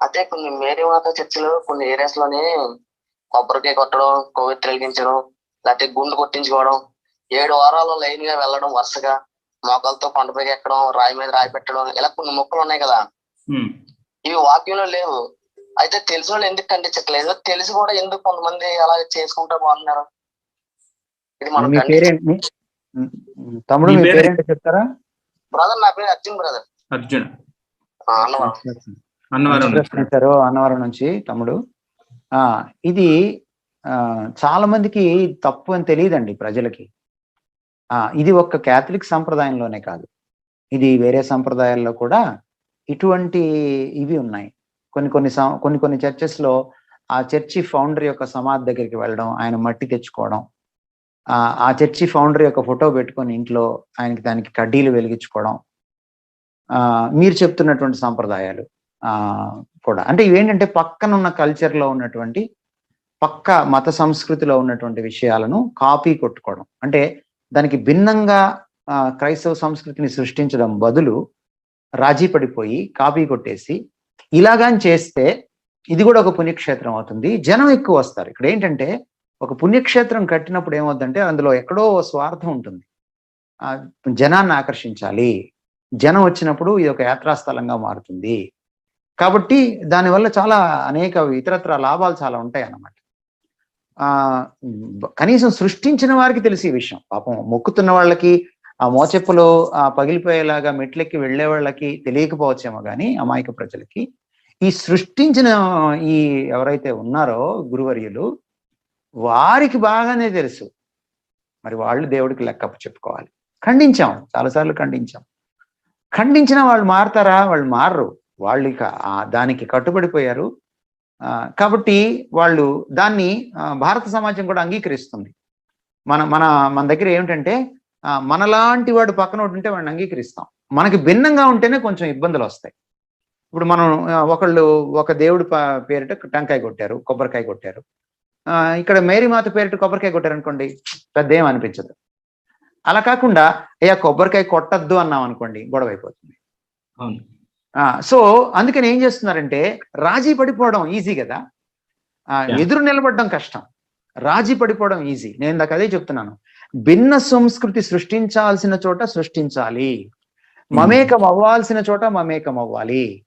అయితే కొన్ని మేరీ మాత చర్చిలు కొన్ని ఏరియాస్లోనే కొబ్బరికాయ కొట్టడం కోవిడ్ వెలిగించడం లేకపోతే గుండు కొట్టించుకోవడం ఏడు వారాలు లైన్గా వెళ్ళడం వరుసగా. మోకాలతో కొండపైకి ఎక్కడం రాయి మీద రాయి పెట్టడం ఇలా కొన్ని మొక్కలు ఉన్నాయి కదా. ఇవి వాక్యంలో లేవు. అయితే తెలిసిన వాళ్ళు ఎందుకు ఖండించట్లేదు తెలిసి కూడా ఎందుకు కొంతమంది అలా చేసుకుంటా బాగున్నారు ఇది మనం తమ్ముడు మీ పేరేంటో? చెప్తారా? బ్రదర్ నా పేరు అర్జున్ బ్రదర్. అర్జున్. అన్నవరం అన్నవరం అన్నవరం నుంచి తమ్ముడు. ఆ ఇది ఆ చాలా మందికి తప్పు అని తెలియదండి ప్రజలకి. ఆ ఇది ఒక్క క్యాథలిక్ సంప్రదాయంలోనే కాదు. ఇది వేరే సంప్రదాయాల్లో కూడా ఇటువంటి ఇవి ఉన్నాయి. కొన్ని కొన్ని కొన్ని కొన్ని చర్చెస్లో ఆ చర్చి ఫౌండర్ యొక్క సమాధి దగ్గరికి వెళ్ళడం ఆయన మట్టి తెచ్చుకోవడం ఆ చర్చి ఫౌండర్ యొక్క ఫోటో పెట్టుకొని ఇంట్లో ఆయనకి దానికి కడ్డీలు వెలిగించుకోవడం ఆ మీరు చెప్తున్నటువంటి సంప్రదాయాలు. కూడా. అంటే ఇవేంటంటే పక్కన ఉన్న కల్చర్లో ఉన్నటువంటి పక్క మత సంస్కృతిలో ఉన్నటువంటి విషయాలను కాపీ కొట్టుకోవడం. అంటే దానికి భిన్నంగా ఆ, క్రైస్తవ సంస్కృతిని సృష్టించడం బదులు రాజీ పడిపోయి కాపీ కొట్టేసి ఇలాగాని చేస్తే ఇది కూడా ఒక పుణ్యక్షేత్రం అవుతుంది. జనం ఎక్కువ వస్తారు. ఇక్కడ ఏంటంటే ఒక పుణ్యక్షేత్రం కట్టినప్పుడు ఏమవుతుందంటే అందులో ఎక్కడో స్వార్థం ఉంటుంది. ఆ జనాన్ని ఆకర్షించాలి. జనం వచ్చినప్పుడు ఇది ఒక యాత్రాస్థలంగా మారుతుంది. కాబట్టి దానివల్ల చాలా అనేక ఇతరత్ర లాభాలు చాలా ఉంటాయి అన్నమాట. ఆ కనీసం సృష్టించిన వారికి తెలిసి ఈ విషయం. పాపం మొక్కుతున్న వాళ్ళకి ఆ మోచెప్పులో ఆ పగిలిపోయేలాగా మెట్లెక్కి వెళ్ళే వాళ్ళకి తెలియకపోవచ్చేమో కానీ అమాయక ప్రజలకి. ఈ సృష్టించిన ఈ ఎవరైతే ఉన్నారో గురువర్యులు వారికి బాగానే తెలుసు. మరి వాళ్ళు దేవుడికి లెక్కప్ప చెప్పుకోవాలి. ఖండించాం చాలాసార్లు ఖండించాం. ఖండించిన వాళ్ళు మారతారా? వాళ్ళు మారరు. వాళ్ళు ఇక దానికి కట్టుబడిపోయారు. ఆ, కాబట్టి వాళ్ళు దాన్ని భారత సమాజం కూడా అంగీకరిస్తుంది. మన మన మన దగ్గర ఏమిటంటే మనలాంటి వాడు పక్కన ఒకటి ఉంటే వాడిని అంగీకరిస్తాం. మనకి భిన్నంగా ఉంటేనే కొంచెం ఇబ్బందులు వస్తాయి. ఇప్పుడు మనం ఒకళ్ళు ఒక దేవుడి పేరిట టెంకాయ కొట్టారు కొబ్బరికాయ కొట్టారు. ఆ, ఇక్కడ మేరీమాత పేరిట కొబ్బరికాయ కొట్టారు అనుకోండి పెద్ద ఏం అనిపించదు. అలా కాకుండా అయ్యా కొబ్బరికాయ కొట్టద్దు అన్నాం అనుకోండి గొడవ అయిపోతుంది అవును. సో అందుకని ఏం చేస్తున్నారంటే రాజీ పడిపోవడం ఈజీ కదా. ఎదురు నిలబడడం కష్టం. రాజీ పడిపోవడం ఈజీ నేను ఇందాక అదే చెప్తున్నాను. భిన్న సంస్కృతి సృష్టించాల్సిన చోట సృష్టించాలి. మమేకం అవ్వాల్సిన చోట మమేకం అవ్వాలి.